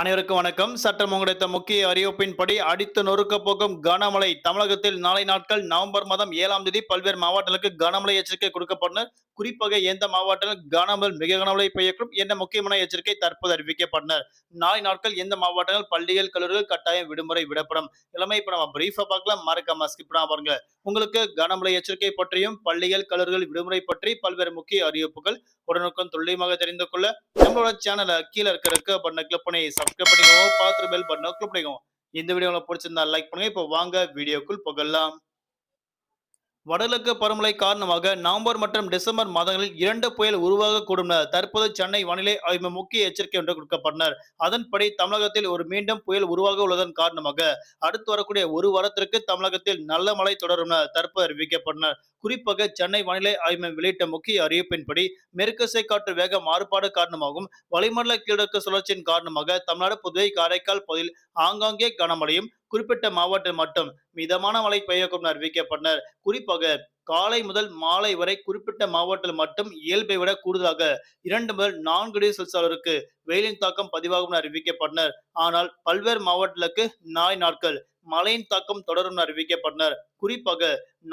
அனைவருக்கும் வணக்கம். சட்டம் கிடைத்த முக்கிய அறிவிப்பின்படி அடித்து நொறுக்க போகும் கனமழை தமிழகத்தில் நாளை நாட்கள் நவம்பர் மாதம் ஏழாம் தேதி பல்வேறு மாவட்டங்களுக்கு கனமழை எச்சரிக்கை கொடுக்கப்பட்டனர் குறிப்பாக எந்த மாவட்டங்கள் கனமழை மிக கனமழை பெய்யக்கூடும் என்ற முக்கியமான எச்சரிக்கை தற்போது அறிவிக்கப்பட்டனர் நாளை நாட்கள் எந்த மாவட்டங்கள் பள்ளிகள் கல்லூரிகள் கட்டாயம் விடுமுறை விடப்படும். இளமை இப்ப நம்ம பிரீஃபா பார்க்கலாம். மறக்காம ஸ்கிப் பாருங்க. உங்களுக்கு கனமழை எச்சரிக்கை பற்றியும் பள்ளிகள் கல்லூரிகள் விடுமுறை பற்றி பல்வேறு முக்கிய அறிவிப்புகள் உடனுக்குடன் துல்லியமாக தெரிந்து கொள்ள நம்மளோட சேனலை கீழே இருக்க பண்ண கிளிக் பண்ணி சப்ஸ்கிரைப் பண்ணிக்கோங்க. பார்த்து பெல் பட்டனை கிளிக் பண்ணிக்கோங்க. இந்த வீடியோ உங்களுக்கு பிடிச்சிருந்தா லைக் பண்ணுங்க. இப்போ வாங்க வீடியோக்குள் புகழலாம். வடகிழக்கு பருவமழை காரணமாக நவம்பர் மற்றும் டிசம்பர் மாதங்களில் இரண்டு புயல் உருவாகக்கூடும் என தற்போது சென்னை வானிலை ஆய்வு முக்கிய எச்சரிக்கை ஒன்று கொடுக்கப்பட்டனர். அதன்படி தமிழகத்தில் ஒரு மீண்டும் புயல் உருவாக உள்ளதன் காரணமாக அடுத்து வரக்கூடிய ஒரு வாரத்திற்கு தமிழகத்தில் நல்ல மழை தொடரும் என தற்போது அறிவிக்கப்பட்டனர். குறிப்பாக சென்னை வானிலை ஆய்வு வெளியிட்ட முக்கிய அறிவிப்பின்படி மேற்குசை காற்று வேக மாறுபாடு காரணமாகவும் வளிமண்டல கீழக்கு சுழற்சியின் காரணமாக தமிழ்நாடு புதுவை காரைக்கால் பகுதியில் ஆங்காங்கே கனமழையும் குறிப்பிட்ட மாவட்டம் மட்டும் மிதமான மழை பெய்யக்கூடும் அறிவிக்கப்பட்டனர். குறிப்பாக காலை முதல் மாலை வரை குறிப்பிட்ட மாவட்டத்தில் மட்டும் இயல்பை விட கூடுதலாக இரண்டு முதல் நான்கு டிகிரி செல்சியஸ் அளவிற்கு வெயிலின் தாக்கம் பதிவாகும் என அறிவிக்கப்பட்டனர். ஆனால் பல்வேறு மாவட்டங்களுக்கு நாய் நாட்கள் மழையின் தாக்கம் தொடரும் அறிவிக்கப்பட்டனர். குறிப்பாக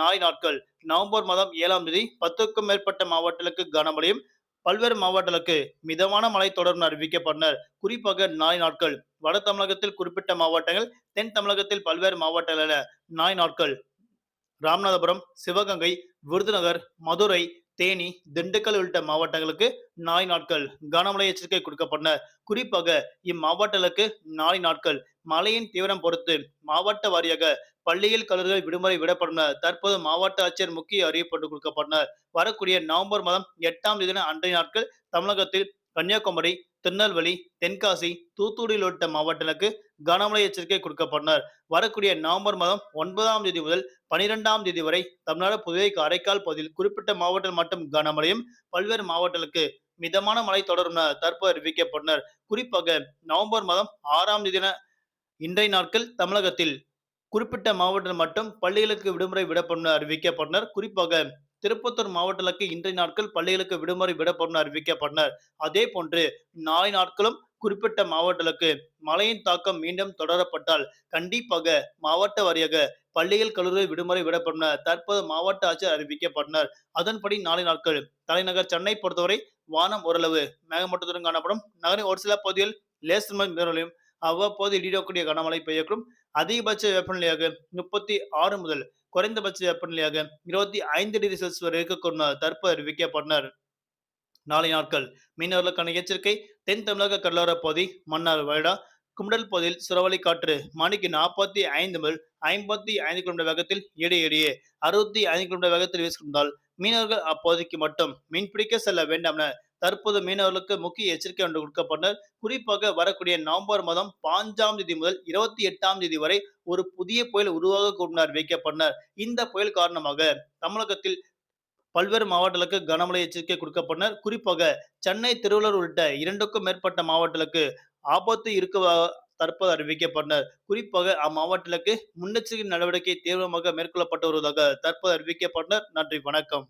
நாய் நாட்கள் நவம்பர் மாதம் ஏழாம் தேதி பத்துக்கும் மேற்பட்ட மாவட்டங்களுக்கு கனமழையும் பல்வேறு மாவட்டங்களுக்கு மிதமான மழை தொடரும் அறிவிக்கப்பட்டனர் குறிப்பாக நாய் நாட்கள். வட தமிழகத்தில் குறிப்பிட்ட மாவட்டங்கள் தென் தமிழகத்தில் பல்வேறு மாவட்டங்களில் நாய் நாட்கள். ராமநாதபுரம் சிவகங்கை விருதுநகர் மதுரை தேனி திண்டுக்கல் உள்ளிட்ட மாவட்டங்களுக்கு நாளை நாட்கள் கனமழை எச்சரிக்கை கொடுக்கப்பட்டன குறிப்பாக இம்மாவட்டங்களுக்கு நாளை நாட்கள். மழையின் தீவிரம் பொறுத்து மாவட்ட வாரியாக பள்ளியில் கல்லூரிகள் விடுமுறை விடப்பட்டன தற்போது மாவட்ட ஆட்சியர் முக்கிய அறிவிப்பு கொடுக்கப்பட்டனர் வரக்கூடிய நவம்பர் மாதம் எட்டாம் தேதி அன்றைய நாட்கள் தமிழகத்தில் கன்னியாகுமரி திருநெல்வேலி தென்காசி தூத்துக்குடி உள்ளிட்ட மாவட்டங்களுக்கு கனமழை எச்சரிக்கை கொடுக்கப்பட்டனர் வரக்கூடிய நவம்பர் மாதம் ஒன்பதாம் தேதி முதல் பனிரெண்டாம் தேதி வரை தமிழ்நாடு புதுவை காரைக்கால் பகுதியில் குறிப்பிட்ட மாவட்டத்தில் மட்டும் கனமழையும் பல்வேறு மாவட்டங்களுக்கு மிதமான மழை தொடரும் என தற்போது அறிவிக்கப்பட்டனர் குறிப்பாக நவம்பர் மாதம் ஆறாம் தேதி இன்றைய நாட்கள் தமிழகத்தில் குறிப்பிட்ட மாவட்டம் மட்டும் பள்ளிகளுக்கு விடுமுறை விடப்படும் அறிவிக்கப்பட்டனர் குறிப்பாக திருப்பத்தூர் மாவட்டத்திற்கு இன்றைய நாட்கள் பள்ளிகளுக்கு விடுமுறை விடப்படும் அறிவிக்கப்பட்டனர். அதே போன்று நாளை நாட்களும் குறிப்பிட்ட மாவட்டங்களுக்கு மழையின் தாக்கம் மீண்டும் தொடரப்பட்டால் கண்டிப்பாக மாவட்ட வாரியாக பள்ளிகள் கல்லூரி விடுமுறை விடப்பட்டனர் தற்போது மாவட்ட ஆட்சியர் அறிவிக்கப்பட்டனர். அதன்படி நாளை நாட்கள் தலைநகர் சென்னை பொறுத்தவரை வானம் ஓரளவு மேகமூட்டத்துடன் காணப்படும். நகரின் ஒரு சில பகுதியில் லேசர் அவ்வப்போது இடிடக்கூடிய கனமழை பெய்யக்கூடும். அதிகபட்ச வெப்பநிலையாக முப்பத்தி ஆறு முதல் குறைந்தபட்ச வெப்பநிலையாக இருபத்தி ஐந்து டிகிரி செல்சியஸ் வரை இருக்கக்கூடும் என தற்போது அறிவிக்கப்பட்டனர் நாளை நாட்கள் மீனவர்களுக்கான எச்சரிக்கை தென் தமிழக கடலோர பகுதி மன்னார் வருடா கும்டல் பகுதியில் சுறவழி காற்று மணிக்கு நாற்பத்தி ஐந்து முதல் ஐம்பத்தி ஐந்து கிலோமீட்டர் வேகத்தில் இடையிடையே அறுபத்தி ஐந்து கிலோமீட்டர் வேகத்தில் வீசுகின்றால் மீனவர்கள் அப்போதைக்கு மட்டும் மீன்பிடிக்க செல்ல வேண்டாம் என தற்போது மீனவர்களுக்கு முக்கிய எச்சரிக்கை ஒன்று கொடுக்கப்பட்டனர் குறிப்பாக வரக்கூடிய நவம்பர் மாதம் பாஞ்சாம் தேதி முதல் இருபத்தி எட்டாம் தேதி வரை ஒரு புதிய புயல் உருவாக கூடினார் வைக்கப்பட்டனர் இந்த புயல் காரணமாக தமிழகத்தில் பல்வேறு மாவட்டங்களுக்கு கனமழை எச்சரிக்கை கொடுக்கப்பட்டனர். குறிப்பாக சென்னை திருவள்ளூர் உள்ளிட்ட இரண்டுக்கும் மேற்பட்ட மாவட்டங்களுக்கு ஆபத்து இருக்க தற்போது அறிவிக்கப்பட்டனர். குறிப்பாக அம்மாவட்டங்களுக்கு முன்னெச்சரிக்கை நடவடிக்கை தீவிரமாக மேற்கொள்ளப்பட்டு வருவதாக தற்போது அறிவிக்கப்பட்டனர். நன்றி வணக்கம்.